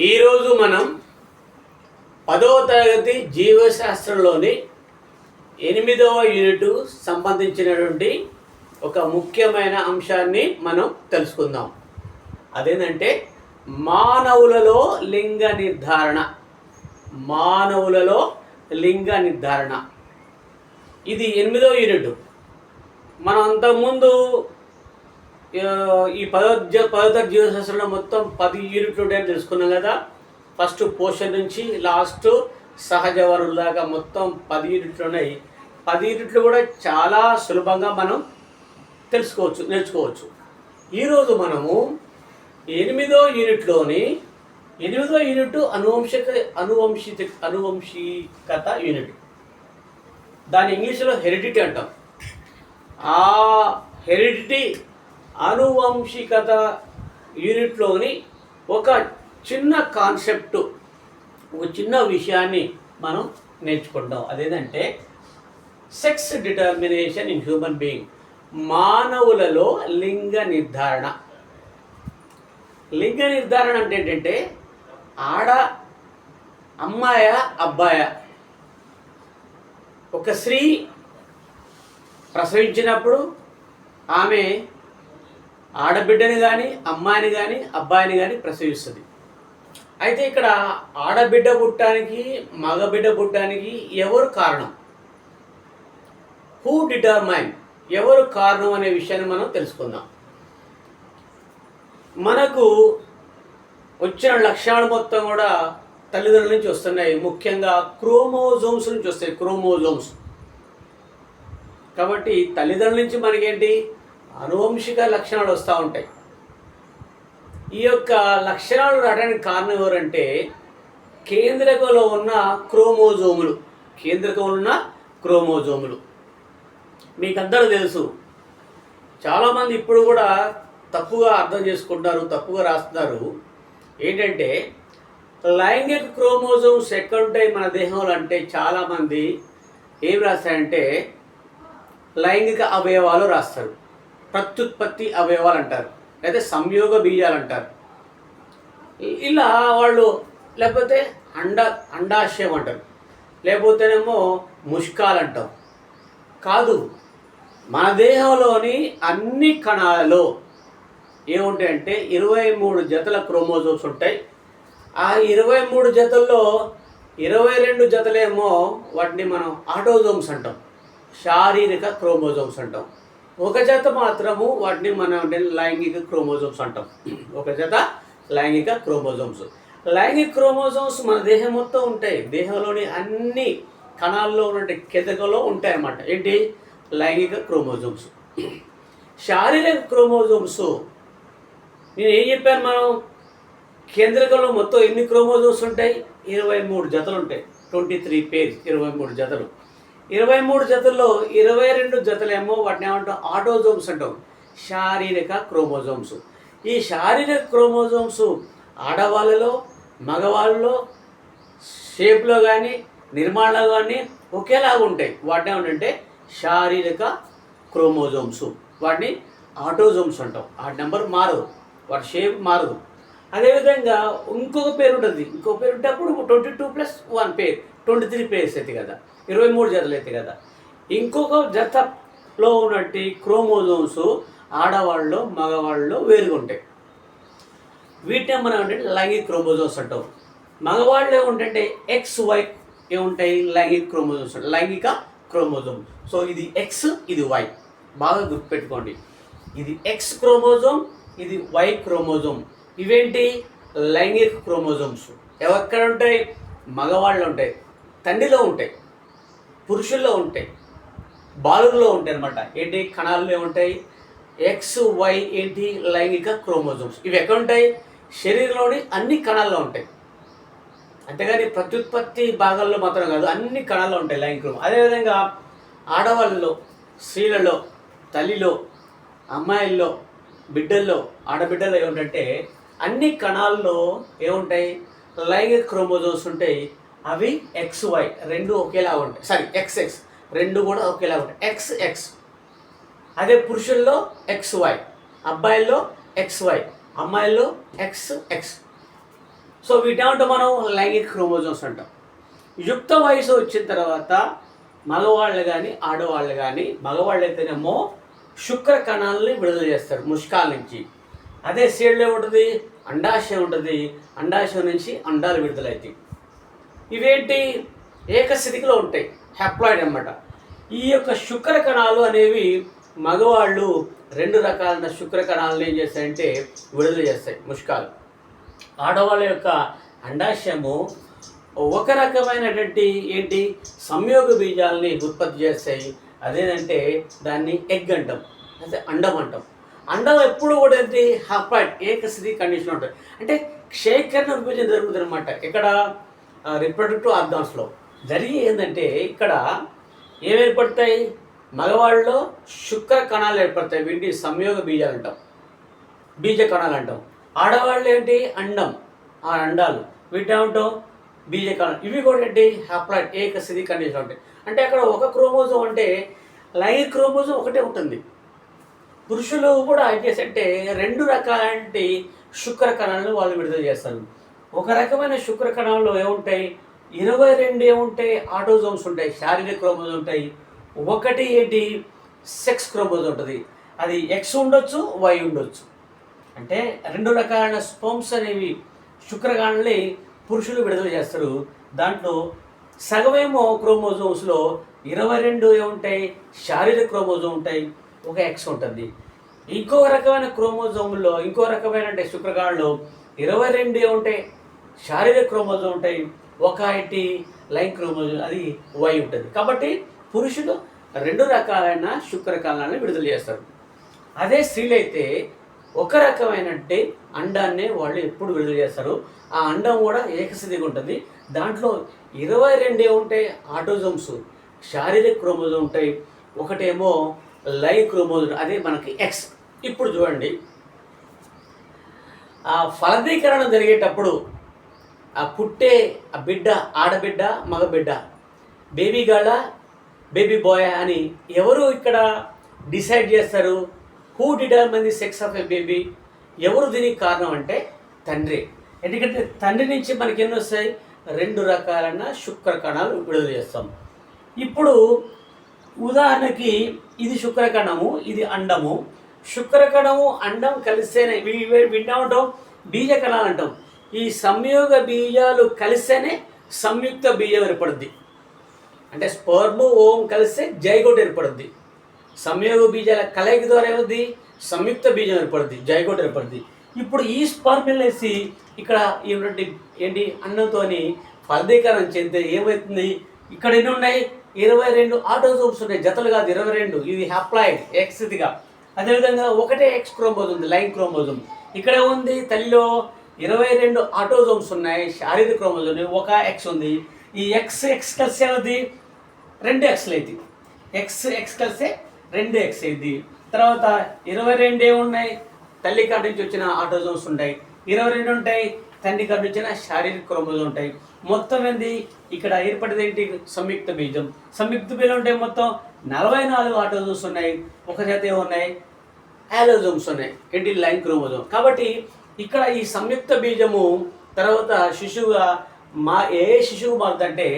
ఈరోజు మనం పదవ తరగతి జీవశాస్త్రంలోని ఎనిమిదవ యూనిట్ సంబంధించినటువంటి ఒక ముఖ్యమైన అంశాన్ని మనం తెలుసుకుందాం. అదేంటంటే మానవులలో లింగ నిర్ధారణ. మానవులలో లింగ నిర్ధారణ. ఇది ఎనిమిదవ యూనిట్. మనం అంతకుముందు ఈ పదో జ- పదో జీవశాస్త్రంలో మొత్తం పది యూనిట్లు ఉంటాయని తెలుసుకున్నాం కదా. ఫస్ట్ పోషన్ నుంచి లాస్ట్ సహజ వనరుల దాకా మొత్తం పది యూనిట్లు ఉన్నాయి. పది యూనిట్లు కూడా చాలా సులభంగా మనం తెలుసుకోవచ్చు నేర్చుకోవచ్చు. ఈరోజు మనము ఎనిమిదో యూనిట్లోని ఎనిమిదో యూనిట్ అనువంశిక అనువంశిత అనువంశీకత యూనిట్. దాని ఇంగ్లీష్లో హెరిడిటీ అంటాం. ఆ హెరిడిటీ అనువంశికత యూనిట్లోని ఒక చిన్న కాన్సెప్ట్ ఒక చిన్న విషయాన్ని మనం నేర్చుకుంటాం. అదేంటంటే sex determination in human being మానవులలో లింగ నిర్ధారణ. లింగ నిర్ధారణ అంటే ఏంటంటే ఆడ అమ్మాయ అబ్బాయ? ఒక స్త్రీ ప్రసవించినప్పుడు ఆమె ఆడబిడ్డని కానీ అమ్మాయిని కానీ అబ్బాయిని కానీ ప్రసవిస్తుంది. అయితే ఇక్కడ ఆడబిడ్డ పుట్టడానికి మగబిడ్డ పుట్టడానికి ఎవరు కారణం? హూ డిటర్మైన్ ఎవరు కారణం అనే విషయాన్ని మనం తెలుసుకుందాం. మనకు వచ్చిన లక్షణాలు మొత్తం కూడా తల్లిదండ్రుల నుంచి వస్తున్నాయి. ముఖ్యంగా క్రోమోజోమ్స్ నుంచి వస్తాయి. క్రోమోజోమ్స్. కాబట్టి తల్లిదండ్రుల నుంచి మనకేంటి? అనువంశిక లక్షణాలు వస్తూ ఉంటాయి. ఈ యొక్క లక్షణాలు రావడానికి కారణం ఎవరంటే కేంద్రకంలో ఉన్న క్రోమోజోములు. కేంద్రకంలో ఉన్న క్రోమోజోములు. మీకందరూ తెలుసు. చాలామంది ఇప్పుడు కూడా తప్పుగా అర్థం చేసుకుంటారు తప్పుగా రాస్తున్నారు. ఏంటంటే లైంగిక క్రోమోజోమ్స్ ఎక్కడ ఉంటాయి మన దేహంలో అంటే చాలామంది ఏం రాస్తారంటే లైంగిక అవయవాలు రాస్తారు. ప్రత్యుత్పత్తి అవయవాలు అంటారు లేదా సంయోగ బీజాలు అంటారు ఇలా వాళ్ళు లేకపోతే అండ అండాశయం అంటారు. లేకపోతేనేమో ముష్కాలు అంటాం కాదు మన దేహంలోని అన్ని కణాలలో ఏముంటాయంటే ఇరవై మూడు జతల క్రోమోజోమ్స్ ఉంటాయి. ఆ ఇరవై మూడు జతల్లో ఇరవై రెండు జతలేమో వాటిని మనం ఆటోజోమ్స్ అంటాం. శారీరక క్రోమోజోమ్స్ అంటాం. ఒక జత మాత్రము వాటిని మనం లైంగిక క్రోమోజోమ్స్ అంటాం. ఒక జత లైంగిక క్రోమోజోమ్స్. లైంగిక క్రోమోజోమ్స్ మన దేహం మొత్తం ఉంటాయి. దేహంలోని అన్ని కణాల్లో ఉన్న కెదకలో ఉంటాయి అన్నమాట ఏంటి? లైంగిక క్రోమోజోమ్స్. శారీరక క్రోమోజోమ్స్. నేను ఏం చెప్పాను మనం? కేంద్రకంలో మొత్తం ఎన్ని క్రోమోజోమ్స్ ఉంటాయి? ఇరవై మూడు జతలు ఉంటాయి. ట్వంటీ త్రీ పేజ్ ఇరవై మూడు జతలు. ఇరవై మూడు జతల్లో ఇరవై రెండు జతలేమో వాటిని ఏమంటాం ఆటోజోమ్స్ అంటాం శారీరక క్రోమోజోమ్స్. ఈ శారీరక క్రోమోజోమ్స్ ఆడవాళ్ళలో మగవాళ్ళలో షేప్లో కానీ నిర్మాణంలో కానీ ఒకేలాగా ఉంటాయి. వాటిని ఏమంటే శారీరక క్రోమోజోమ్స్. వాటిని ఆటోజోమ్స్ అంటాం. ఆ నెంబర్ మారదు. వాటి షేప్ మారదు. అదేవిధంగా ఇంకొక పేరు ఉంటుంది. ఇంకొక పేరు ఉంటప్పుడు twenty two plus one pair. Twenty three pairs అయితే కదా. ఇరవై మూడు జతలు అయితే కదా. ఇంకొక జతలో ఉన్నట్టు క్రోమోజోమ్స్ ఆడవాళ్ళలో మగవాళ్ళలో వేరుగా ఉంటాయి వీటిని మనం ఏంటంటే లైంగిక క్రోమోజోమ్స్ అంటాం మగవాళ్ళు ఏముంటే ఎక్స్ వై ఏముంటాయి? లైంగిక క్రోమోజోమ్స్ లైంగిక క్రోమోజోమ్. సో ఇది ఎక్స్ ఇది వై బాగా గుర్తుపెట్టుకోండి. ఇది ఎక్స్ క్రోమోజోమ్ ఇది వై క్రోమోజోమ్. ఇవేంటి? లైంగిక క్రోమోజోమ్స్. ఎవక్కడ ఉంటాయి? మగవాళ్ళు ఉంటాయి. తండ్రిలో ఉంటాయి. పురుషుల్లో ఉంటాయి. బాలుల్లో ఉంటాయి అనమాట ఏంటి? కణాల్లో ఏముంటాయి ఎక్స్ వై ఏంటి? లైంగిక క్రోమోజోమ్స్. ఇవి ఎక్కడ ఉంటాయి? శరీరంలోని అన్ని కణాల్లో ఉంటాయి. అంతేగాని ప్రత్యుత్పత్తి భాగాల్లో మాత్రం కాదు అన్ని కణాల్లో ఉంటాయి లైంగిక క్రోమో. అదేవిధంగా ఆడవాళ్ళలో స్త్రీలలో తల్లిలో అమ్మాయిల్లో బిడ్డల్లో ఆడబిడ్డల్లో ఏమిటంటే అన్ని కణాల్లో ఏముంటాయి? లైంగిక క్రోమోజోమ్స్ ఉంటాయి. అవి ఎక్స్ వై రెండు ఒకేలా ఉంటాయి. సారీ ఎక్స్ ఎక్స్ రెండు కూడా ఒకేలా ఉంటాయి. ఎక్స్ ఎక్స్ అదే పురుషుల్లో ఎక్స్ వై అబ్బాయిల్లో ఎక్స్ వై అమ్మాయిల్లో ఎక్స్ ఎక్స్ సో వీటేమంటే మనం? లైంగిక క్రోమోజోమ్స్ అంటాం. యుక్త వయసు వచ్చిన తర్వాత మగవాళ్ళు కానీ ఆడవాళ్ళు కానీ మగవాళ్ళు అయితేనేమో శుక్ర కణాలని విడుదల చేస్తారు ముష్కాల నుంచి. అదే సీడ్లో ఉంటుంది అండాశయం ఉంటుంది. అండాశయం నుంచి అండాలు విడుదలవుతాయి. ఇవేంటి? ఏకస్థితిలో ఉంటాయి. హెప్లాయిడ్ అన్నమాట. ఈ యొక్క శుక్ర కణాలు అనేవి మగవాళ్ళు రెండు రకాలైన శుక్ర కణాలను ఏం చేస్తాయంటే విడుదల చేస్తాయి ముష్కాలు. ఆడవాళ్ళ యొక్క అండాశయము ఒక రకమైనటువంటి ఏంటి? సంయోగ బీజాలని ఉత్పత్తి చేస్తాయి. అదేంటంటే దాన్ని ఎగ్ అంటాం. అదే అండం అంటాం. అండం ఎప్పుడు కూడా ఏంటి? హాప్లాయిడ్ ఏకస్థితి కండిషన్ ఉంటుంది. అంటే క్షేకరణ విభజన జరుగుతుంది అనమాట ఇక్కడ రిప్రొడక్టివ్ ఆర్గాన్స్లో జరిగి ఏంటంటే ఇక్కడ ఏం ఏర్పడతాయి మగవాళ్ళలో శుక్ర కణాలు ఏర్పడతాయి. వీటిని సంయోగ బీజాలు అంటాం. బీజ కణాలు అంటాం. ఆడవాళ్ళు ఏంటి? అండం. ఆ అండాలు. వీటి ఏమంటాం? బీజ కణాలు. ఇవి కూడా ఏంటి? హ్యాప్లాయిడ్ ఏక స్థితి కండిషన్ ఉంటాయి. అంటే అక్కడ ఒక క్రోమోజోమ్ అంటే లైంగిక క్రోమోజోమ్ ఒకటే ఉంటుంది. పురుషులు కూడా ఏం చేసంటే రెండు రకాలంటి శుక్ర కణాలను వాళ్ళు విడుదల చేస్తారు. ఒక రకమైన శుక్ర కణాల్లో ఏముంటాయి? ఇరవై రెండు ఏముంటాయి? ఆటోజోమ్స్ ఉంటాయి శారీరక క్రోమోజోమ్ ఉంటాయి. ఒకటి ఏంటి? సెక్స్ క్రోమోజోమ్ ఉంటుంది. అది ఎక్స్ ఉండొచ్చు వై ఉండొచ్చు. అంటే రెండు రకాలైన స్పోమ్స్ అనేవి శుక్రకణాలని పురుషులు విడుదల చేస్తారు. దాంట్లో సగమేమో క్రోమోజోమ్స్లో ఇరవై రెండు ఏముంటాయి? శారీరక క్రోమోజోమ్ ఉంటాయి. ఒక ఎక్స్ ఉంటుంది. ఇంకో రకమైన క్రోమోజోమ్లో ఇంకో రకమైన అంటే శుక్రకాళ్ళు ఇరవై రెండు ఏముంటాయి? శారీరక క్రోమోజోమ్ ఉంటాయి ఒక ఐటి లైన్ క్రోమోజోమ్ అది వై ఉంటుంది. కాబట్టి పురుషులు రెండు రకాలైన శుక్రకాలను విడుదల చేస్తారు. అదే స్త్రీలైతే ఒక రకమైనట్టే అండాన్ని వాళ్ళు ఎప్పుడు విడుదల చేస్తారు. ఆ అండం కూడా ఏకస్థితిగా ఉంటుంది. దాంట్లో ఇరవై రెండే ఉంటాయి ఆటోజోమ్స్. శారీరక క్రోమోజోమ్ ఉంటాయి. ఒకటేమో లై క్రోమోజోమ్ అదే మనకి ఎక్స్ ఇప్పుడు చూడండి. ఆ ఫలదీకరణ జరిగేటప్పుడు ఆ పుట్టే ఆ బిడ్డ ఆడబిడ్డ మగబిడ్డ. బేబీ గర్ల బేబీ బాయ్ అని ఎవరు ఇక్కడ డిసైడ్ చేస్తారు? Who determine the sex of a baby? ఎవరు దీనికి కారణం అంటే తండ్రి. ఎందుకంటే తండ్రి నుంచి మనకి ఎన్ని వస్తాయి? రెండు రకాలైన శుక్ర కణాలు విడుదల చేస్తాం. ఇప్పుడు ఉదాహరణకి ఇది శుక్రకణము ఇది అండము. శుక్రకణము అండం కలిస్తేనే వింటామంటాం బీజ కణాలు అంటాం. ఈ సంయోగ బీజాలు కలిస్తేనే సంయుక్త బీజం ఏర్పడుద్ది. అంటే స్పర్మ్ ఓం కలిస్తే జైగోట్ ఏర్పడుద్ది. సంయోగ బీజాల కలయిక ద్వారా ఏమవుద్ది? సంయుక్త బీజం ఏర్పడుద్ది జైగోట్ ఏర్పడుద్ది. ఇప్పుడు ఈ స్పర్మిల్ వేసి ఇక్కడ ఏంటంటే ఏంటి అన్నంతోని ఫలదీకరణం చెందితే ఏమవుతుంది? ఇక్కడ ఎన్ని ఉన్నాయి? ఇరవై రెండు ఆటోజోమ్స్ ఉన్నాయి. జతలు కాదు ఇరవై రెండు. ఇది హ్యాప్లాయిడ్ ఎక్స్ ఇదిగా అదేవిధంగా ఒకటే ఎక్స్ క్రోమోజోమ్ ఉంది లైన్ క్రోమోజోమ్. ఇక్కడ ఉంది తల్లిలో ఇరవై రెండు ఆటోజోమ్స్ ఉన్నాయి శారీరక క్రోమోజోమ్ ఒక ఎక్స్ ఉంది. ఈ ఎక్స్ ఎక్స్ కలిసి ఏది? రెండు ఎక్స్లు అయితే. ఎక్స్ ఎక్స్ కలిస్తే రెండు ఎక్స్ అయింది తర్వాత ఇరవై రెండు ఏమున్నాయి? తల్లి కాడ నుంచి వచ్చిన ఆటోజోమ్స్ ఉంటాయి. ఇరవై రెండు ఉంటాయి తండ్రి కాడి నుంచి వచ్చిన శారీరక క్రోమోజోమ్ ఉంటాయి. మొత్తం ఏంది? ఇక్కడ ఏర్పడేది ఏంటి? సంయుక్త బీజం. సంయుక్త బీజం ఉంటే మొత్తం నలభై నాలుగు ఆటోజోమ్స్ ఉన్నాయి. ఒక చేత ఏమున్నాయి? యాలోజోమ్స్ ఉన్నాయి. ఏంటి? Line chromosome. కాబట్టి ఇక్కడ ఈ సంయుక్త బీజము తర్వాత శిశువుగా మా ఏ శిశువు మారుతుందంటే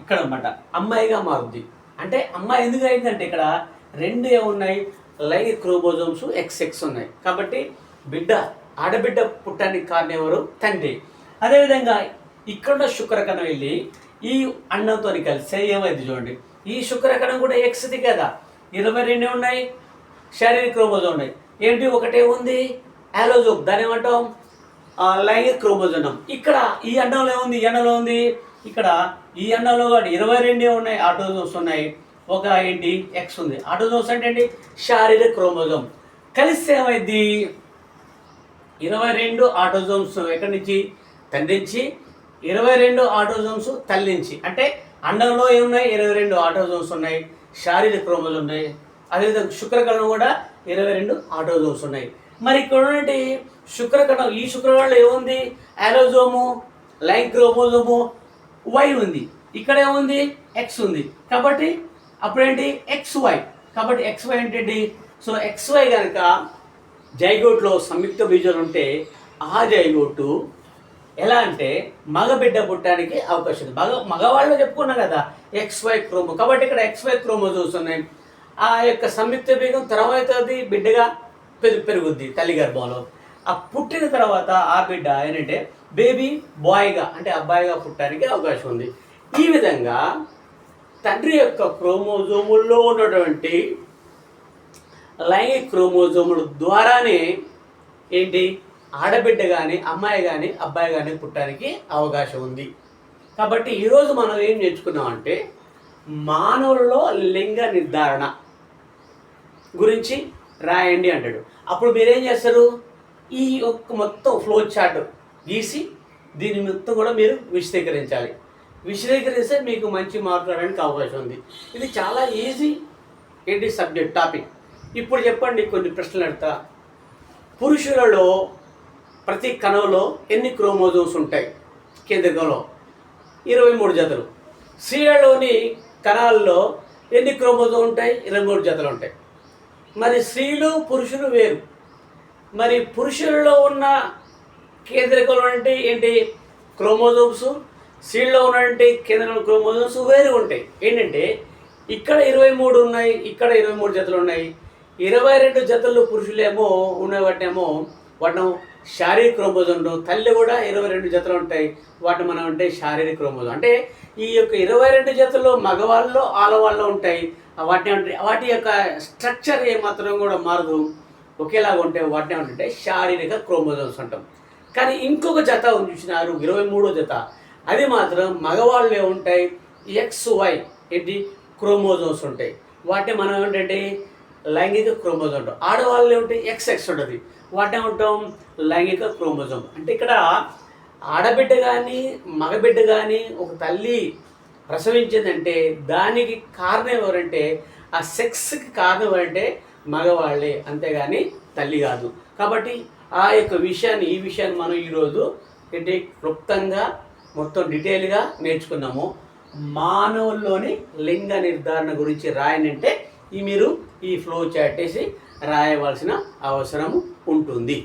ఇక్కడ అనమాట అమ్మాయిగా మారుద్ది. అంటే అమ్మాయి ఎందుకు అయిందంటే ఇక్కడ రెండు ఏమున్నాయి లైన్ క్రోమోజోమ్స్ ఎక్స్ ఎక్స్ ఉన్నాయి. కాబట్టి బిడ్డ ఆడబిడ్డ పుట్టడానికి కారణం ఎవరు? తండ్రి. అదేవిధంగా ఇక్కడున్న శుక్రకణం వెళ్ళి ఈ అన్నంతో కలిస్తే ఏమైంది చూడండి. ఈ శుక్రకణం కూడా ఎక్స్ది కదా. ఇరవై రెండు ఉన్నాయి శారీరక క్రోమోజోమ్ ఉన్నాయి. ఏంటి? ఒకటే ఉంది. యాలోజోమ్ దాని ఏమంటాం? లైంగిక క్రోమోజోనం ఇక్కడ ఈ అండంలో ఏముంది? ఈ అండంలో ఉంది ఇక్కడ ఈ అండంలో కూడా ఇరవై రెండే ఉన్నాయి ఆటోజోమ్స్ ఉన్నాయి. ఒక ఏంటి? ఎక్స్ ఉంది. ఆటోజోమ్స్ అంటే ఏంటి? శారీరక క్రోమోజోమ్. కలిస్తే ఏమైంది ఇరవై రెండు ఆటోజోమ్స్ ఎక్కడి నుంచి? తండ్రి నుంచి. ఇరవై రెండు ఆటోజోమ్స్ తల్లి నుంచి. అంటే అండంలో ఏమున్నాయి? ఇరవై రెండు ఆటోజోమ్స్ ఉన్నాయి. శారీరక క్రోమోజోమ్ ఉన్నాయి అదేవిధంగా శుక్రకణం కూడా ఇరవై రెండు ఆటోజోమ్స్ ఉన్నాయి. మరి ఇక్కడ ఉన్నటువంటి శుక్రకణం? ఈ శుక్రకణంలో ఏముంది? ఆరోజోము లైక్ క్రోమోజోము వై ఉంది. ఇక్కడ ఏముంది? ఎక్స్ ఉంది. కాబట్టి అప్పుడేంటి? ఎక్స్ వై కాబట్టి ఎక్స్ వై ఏంటండి సో ఎక్స్ వై కనుక జైగోట్లో సంయుక్త బీజాలు ఉంటే ఆ జైగోటు ఎలా అంటే మగబిడ్డ పుట్టడానికి అవకాశం ఉంది. మగ మగవాళ్ళు చెప్పుకున్నాం కదా ఎక్స్ వై క్రోమో కాబట్టి ఇక్కడ ఎక్స్ వై క్రోమోజోమ్స్ ఉన్నాయి. ఆ యొక్క సంయుక్త బీగం తర్వాత అది బిడ్డగా పెరు పెరుగుద్ది తల్లి గర్భంలో. ఆ పుట్టిన తర్వాత ఆ బిడ్డ ఏంటంటే బేబీ బాయ్గా అంటే అబ్బాయిగా పుట్టడానికి అవకాశం ఉంది. ఈ విధంగా తండ్రి యొక్క క్రోమోజోముల్లో ఉన్నటువంటి లైంగిక క్రోమోజోముల ద్వారానే ఏంటి ఆడబిడ్డ కానీ అమ్మాయి కానీ అబ్బాయి కానీ పుట్టడానికి అవకాశం ఉంది. కాబట్టి ఈరోజు మనం ఏం నేర్చుకున్నామంటే మానవులలో లింగ నిర్ధారణ గురించి రాయండి అంటాడు. అప్పుడు మీరేం చేస్తారు? ఈ ఒక్క మొత్తం ఫ్లో చార్ట్ గీసి దీని మొత్తం కూడా మీరు విశదీకరించాలి. విశదీకరిస్తే మీకు మంచి మాట్లాడడానికి అవకాశం ఉంది. ఇది చాలా ఈజీ ఏంటి సబ్జెక్ట్ టాపిక్ ఇప్పుడు చెప్పండి కొన్ని ప్రశ్నలు అడతా పురుషులలో ప్రతి కణంలో ఎన్ని క్రోమోజోమ్స్ ఉంటాయి? కేంద్రకంలో ఇరవై మూడు జతలు. స్త్రీలలోని కణాల్లో ఎన్ని క్రోమోజోమ్ ఉంటాయి? ఇరవై మూడు జతలు ఉంటాయి. మరి స్త్రీలు పురుషులు వేరు. మరి పురుషులలో ఉన్న కేంద్రకంలో అంటే ఏంటి? క్రోమోజోమ్స్ స్త్రీల్లో ఉన్నటువంటి కేంద్రంలో క్రోమోజోమ్స్ వేరు ఉంటాయి. ఏంటంటే ఇక్కడ ఇరవై మూడు ఉన్నాయి ఇక్కడ ఇరవై మూడు జతలు ఉన్నాయి. ఇరవై రెండు జతలు పురుషులేమో ఉన్న వాటినేమో వాటిని శారీరక క్రోమోజోమ్ తల్లి కూడా ఇరవై రెండు జతలు ఉంటాయి. వాటిని మనం అంటే శారీరక క్రోమోజోమ్. అంటే ఈ యొక్క ఇరవై రెండు జతలు మగవాళ్ళలో ఆడవాళ్ళలో ఉంటాయి. వాటిని వాటి యొక్క స్ట్రక్చర్ ఏమాత్రం కూడా మారదు. ఒకేలాగా ఉంటే వాటిని ఏమంటే శారీరక క్రోమోజోమ్స్ అంటాం. కానీ ఇంకొక జత చూసినారు ఇరవై మూడో జత. అది మాత్రం మగవాళ్ళు ఉంటాయి ఎక్స్ వై ఏంటి? క్రోమోజోమ్స్ ఉంటాయి. వాటిని మనం ఏంటంటే లైంగిక క్రోమోజోమ్ అంటాం. ఆడవాళ్ళు ఏమిటి ఎక్స్ ఎక్స్ ఉంటుంది. వాటిని ఏమంటాం? లైంగిక క్రోమోజోమ్ అంటే ఇక్కడ ఆడబిడ్డ కానీ మగబిడ్డ కానీ ఒక తల్లి ప్రసవించిందంటే దానికి కారణం ఎవరంటే ఆ సెక్స్కి కారణం ఎవరంటే మగవాళ్ళే అంతేగాని తల్లి కాదు. కాబట్టి ఆ యొక్క విషయాన్ని ఈ విషయాన్ని మనం ఈరోజు ఏంటి క్లుప్తంగా మొత్తం డీటెయిల్గా నేర్చుకున్నాము. మానవుల్లోని లింగ నిర్ధారణ గురించి రాయనంటే ఈ మీరు ఈ ఫ్లో చాటేసి రాయవలసిన అవసరం ఉంటుంది.